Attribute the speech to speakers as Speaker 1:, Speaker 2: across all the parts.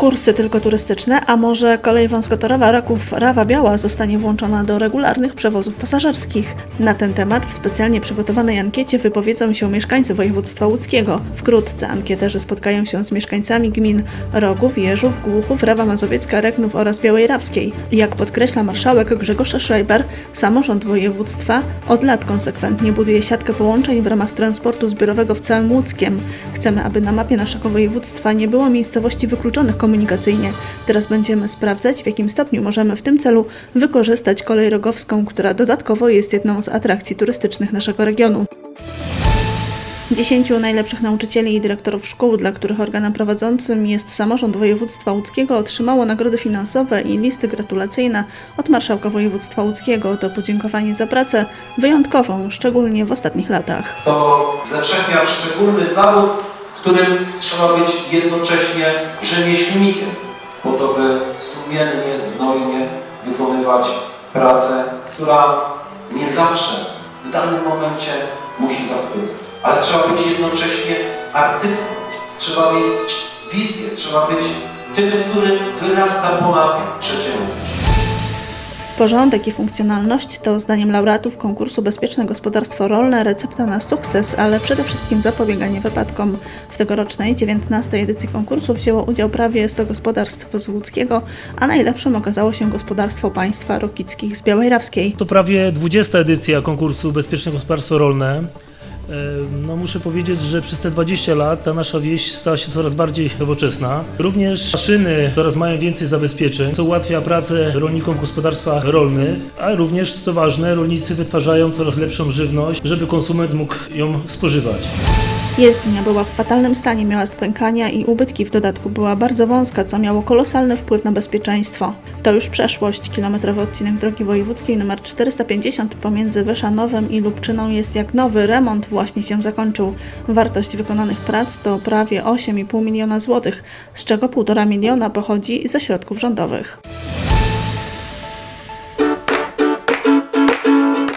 Speaker 1: Kursy tylko turystyczne, a może kolej wąskotorowa Raków Rawa Biała zostanie włączona do regularnych przewozów pasażerskich? Na ten temat w specjalnie przygotowanej ankiecie wypowiedzą się mieszkańcy województwa łódzkiego. Wkrótce ankieterzy spotkają się z mieszkańcami gmin Rogów, Jeżów, Głuchów, Rawa Mazowiecka, Reknów oraz Białej Rawskiej. Jak podkreśla marszałek Grzegorz Schreiber, samorząd województwa od lat konsekwentnie buduje siatkę połączeń w ramach transportu zbiorowego w całym Łódzkiem. Chcemy, aby na mapie naszego województwa nie było miejscowości wykluczonych komunikacyjnie. Teraz będziemy sprawdzać, w jakim stopniu możemy w tym celu wykorzystać kolej rogowską, która dodatkowo jest jedną z atrakcji turystycznych naszego regionu. Dziesięciu najlepszych nauczycieli i dyrektorów szkół, dla których organem prowadzącym jest samorząd województwa łódzkiego, otrzymało nagrody finansowe i listy gratulacyjne od marszałka województwa łódzkiego. To podziękowanie za pracę wyjątkową, szczególnie w ostatnich latach.
Speaker 2: to ze wszech miar szczególny zawód, którym trzeba być jednocześnie rzemieślnikiem, po to, by sumiennie, znojnie wykonywać pracę, która nie zawsze w danym momencie musi zachwycać. Ale trzeba być jednocześnie artystą, trzeba mieć wizję, trzeba być tym, który wyrasta ponad przeciętność.
Speaker 1: Porządek i funkcjonalność to zdaniem laureatów konkursu Bezpieczne Gospodarstwo Rolne recepta na sukces, ale przede wszystkim zapobieganie wypadkom. W tegorocznej 19. edycji konkursu wzięło udział prawie 100 gospodarstw z Łódzkiego, a najlepszym okazało się gospodarstwo państwa Rokickich z Białej Rawskiej.
Speaker 3: To prawie 20 edycja konkursu Bezpieczne Gospodarstwo Rolne. E, No muszę powiedzieć, że przez te 20 lat ta nasza wieś stała się coraz bardziej nowoczesna. Również maszyny coraz mają więcej zabezpieczeń, co ułatwia pracę rolnikom w gospodarstwach rolnych, a również, co ważne, rolnicy wytwarzają coraz lepszą żywność, żeby konsument mógł ją spożywać.
Speaker 1: Jezdnia była w fatalnym stanie, miała spękania i ubytki w dodatku była bardzo wąska, co miało kolosalny wpływ na bezpieczeństwo. To już przeszłość. Kilometrowy odcinek drogi wojewódzkiej nr 450 pomiędzy Wyszanowem i Lubczyną jest jak nowy, remont właśnie się zakończył. Wartość wykonanych prac to prawie 8,5 miliona złotych, z czego 1,5 miliona pochodzi ze środków rządowych.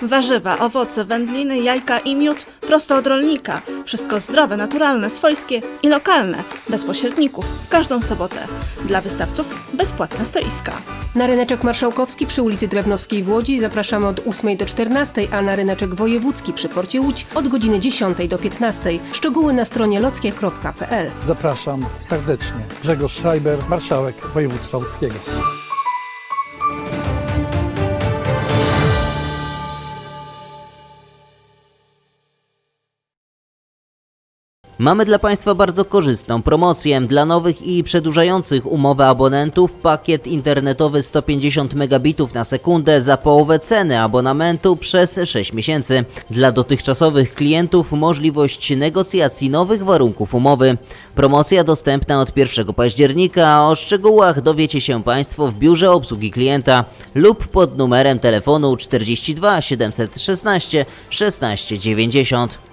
Speaker 1: Warzywa, owoce, wędliny, jajka i miód prosto od rolnika. Wszystko zdrowe, naturalne, swojskie i lokalne, bez pośredników, w każdą sobotę. Dla wystawców bezpłatne stoiska.
Speaker 4: Na ryneczek marszałkowski przy ulicy Drewnowskiej w Łodzi zapraszamy od 8 do 14, a na ryneczek wojewódzki przy porcie Łódź od godziny 10 do 15. Szczegóły na stronie lockie.pl.
Speaker 5: Zapraszam serdecznie. Grzegorz Schreiber, marszałek województwa łódzkiego.
Speaker 6: Mamy dla Państwa bardzo korzystną promocję. Dla nowych i przedłużających umowę abonentów pakiet internetowy 150 megabitów na sekundę za połowę ceny abonamentu przez 6 miesięcy. Dla dotychczasowych klientów możliwość negocjacji nowych warunków umowy. Promocja dostępna od 1 października, a o szczegółach dowiecie się Państwo w biurze obsługi klienta lub pod numerem telefonu 42 716 16 90.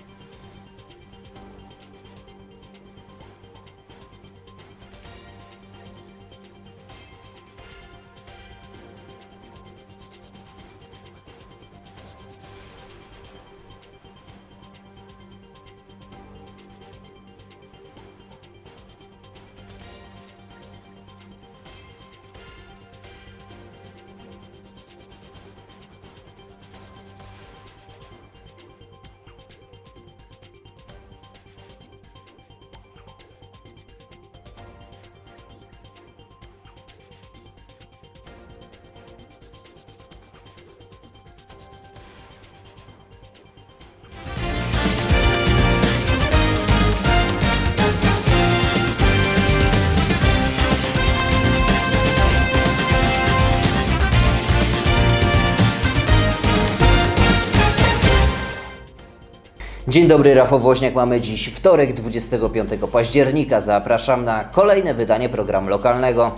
Speaker 6: Dzień dobry, Rafał Woźniak. Mamy dziś wtorek, 25 października. Zapraszam na kolejne wydanie programu lokalnego.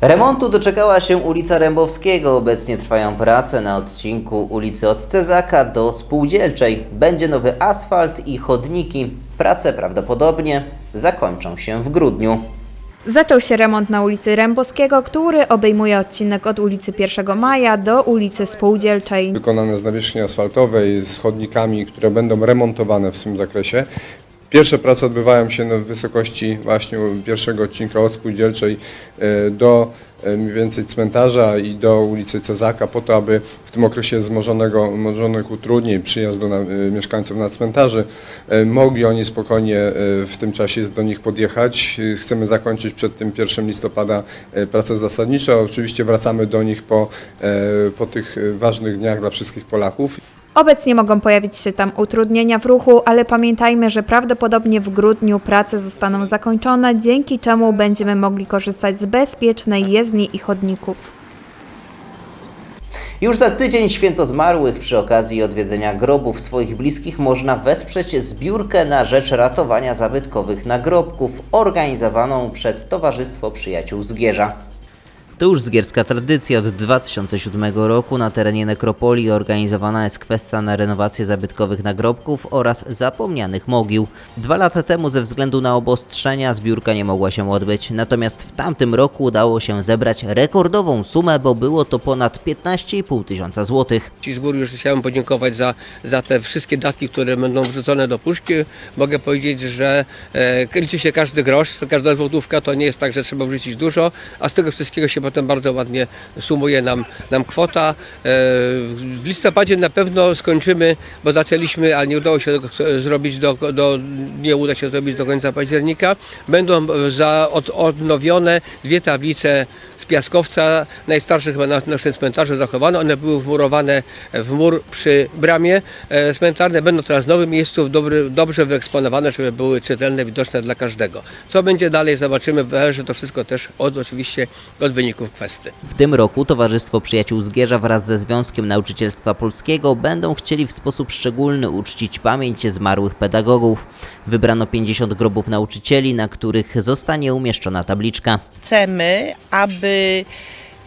Speaker 6: Remontu doczekała się ulica Rębowskiego. Obecnie trwają prace na odcinku ulicy od Cezaka do Spółdzielczej. Będzie nowy asfalt i chodniki. Prace prawdopodobnie zakończą się w grudniu.
Speaker 7: Zaczął się remont na ulicy Rębowskiego, który obejmuje odcinek od ulicy 1 Maja do ulicy Spółdzielczej.
Speaker 8: wykonane z nawierzchni asfaltowej, z chodnikami, które będą remontowane w tym zakresie. Pierwsze prace odbywają się na wysokości właśnie pierwszego odcinka od Spółdzielczej e, do e, mniej więcej cmentarza i do ulicy Cezaka po to, aby w tym okresie wzmożonego, wzmożonych utrudnień przyjazdu na, e, mieszkańców na cmentarzy mogli oni spokojnie w tym czasie do nich podjechać. Chcemy zakończyć przed tym 1 listopada prace zasadnicze. Oczywiście wracamy do nich po, po tych ważnych dniach dla wszystkich Polaków.
Speaker 7: Obecnie mogą pojawić się tam utrudnienia w ruchu, ale pamiętajmy, że prawdopodobnie w grudniu prace zostaną zakończone, dzięki czemu będziemy mogli korzystać z bezpiecznej jezdni i chodników.
Speaker 6: Już za tydzień święto zmarłych przy okazji odwiedzenia grobów swoich bliskich można wesprzeć zbiórkę na rzecz ratowania zabytkowych nagrobków organizowaną przez Towarzystwo Przyjaciół Zgierza. To już zgierska tradycja. Od 2007 roku na terenie nekropolii organizowana jest kwestia na renowację zabytkowych nagrobków oraz zapomnianych mogił. Dwa lata temu ze względu na obostrzenia zbiórka nie mogła się odbyć, natomiast w tamtym roku udało się zebrać rekordową sumę, bo było to ponad 15,5 tysiąca złotych.
Speaker 9: Ci z góry już chciałem podziękować za, za te wszystkie datki, które będą wrzucone do puszki. Mogę powiedzieć, że e, liczy się każdy grosz, każda złotówka, to nie jest tak, że trzeba wrzucić dużo, a z tego wszystkiego się potem bardzo ładnie sumuje nam, nam kwota. E, w listopadzie na pewno skończymy, bo zaczęliśmy, ale nie udało się zrobić do, do, nie uda się zrobić do końca października. Będą za, od, odnowione dwie tablice z piaskowca, najstarsze chyba na naszym cmentarzu zachowane. One były wmurowane w mur przy bramie e, cmentarne. Będą teraz w nowym miejscu dobry, dobrze wyeksponowane, żeby były czytelne, widoczne dla każdego. Co będzie dalej, zobaczymy. Zależy to wszystko też od oczywiście od
Speaker 6: W tym roku Towarzystwo Przyjaciół Zgierza wraz ze Związkiem Nauczycielstwa Polskiego będą chcieli w sposób szczególny uczcić pamięć zmarłych pedagogów. Wybrano 50 grobów nauczycieli, na których zostanie umieszczona tabliczka.
Speaker 10: chcemy, aby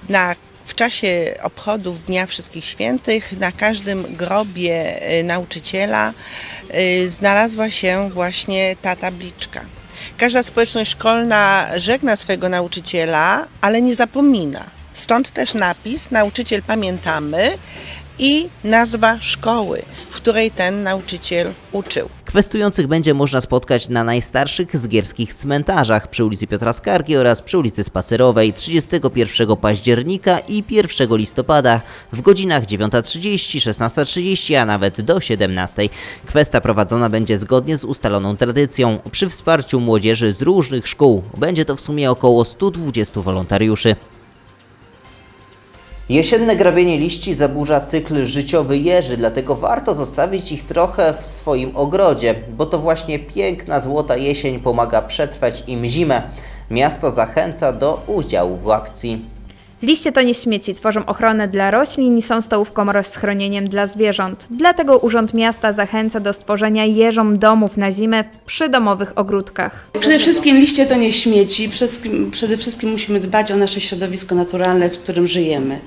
Speaker 10: na, w czasie obchodów Dnia Wszystkich Świętych na każdym grobie y, nauczyciela y, znalazła się właśnie ta tabliczka. Każda społeczność szkolna żegna swojego nauczyciela, ale nie zapomina. Stąd też napis Nauczyciel pamiętamy i nazwa szkoły, w której ten nauczyciel uczył.
Speaker 6: Kwestujących będzie można spotkać na najstarszych zgierskich cmentarzach przy ulicy Piotra Skargi oraz przy ulicy Spacerowej 31 października i 1 listopada w godzinach 9.30, 16.30, a nawet do 17.00. Kwesta prowadzona będzie zgodnie z ustaloną tradycją przy wsparciu młodzieży z różnych szkół. Będzie to w sumie około 120 wolontariuszy. Jesienne grabienie liści zaburza cykl życiowy jeży, dlatego warto zostawić ich trochę w swoim ogrodzie, bo to właśnie piękna złota jesień pomaga przetrwać im zimę. Miasto zachęca do udziału w akcji.
Speaker 7: Liście to nie śmieci, tworzą ochronę dla roślin i są stołówką oraz schronieniem dla zwierząt. Dlatego Urząd Miasta zachęca do stworzenia jeżom domów na zimę w przydomowych ogródkach.
Speaker 11: Przede wszystkim liście to nie śmieci. Przede- Przede wszystkim musimy dbać o nasze środowisko naturalne, w którym żyjemy.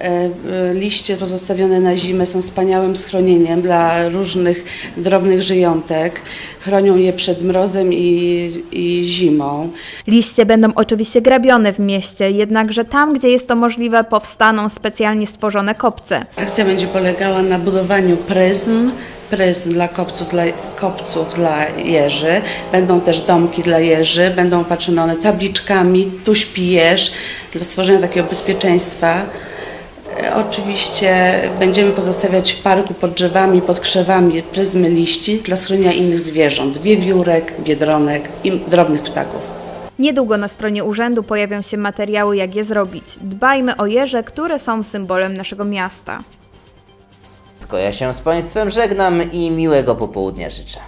Speaker 11: E, e, Liście pozostawione na zimę są wspaniałym schronieniem dla różnych drobnych żyjątek. Chronią je przed mrozem i, i zimą.
Speaker 7: Liście będą oczywiście grabione w mieście, jednakże tam, gdzie jest to możliwe, powstaną specjalnie stworzone kopce.
Speaker 11: Akcja będzie polegała na budowaniu pryzm, pryzm dla kopców, dla, kopców dla jeży. Będą też domki dla jeży, będą opatrzone one tabliczkami, tu śpi jeż, dla stworzenia takiego bezpieczeństwa. Oczywiście będziemy pozostawiać w parku pod drzewami, pod krzewami pryzmy liści dla schronienia innych zwierząt, wiewiórek, biedronek i drobnych ptaków.
Speaker 7: Niedługo na stronie urzędu pojawią się materiały, jak je zrobić. Dbajmy o jeże, które są symbolem naszego miasta.
Speaker 6: Tylko ja się z Państwem żegnam i miłego popołudnia życzę.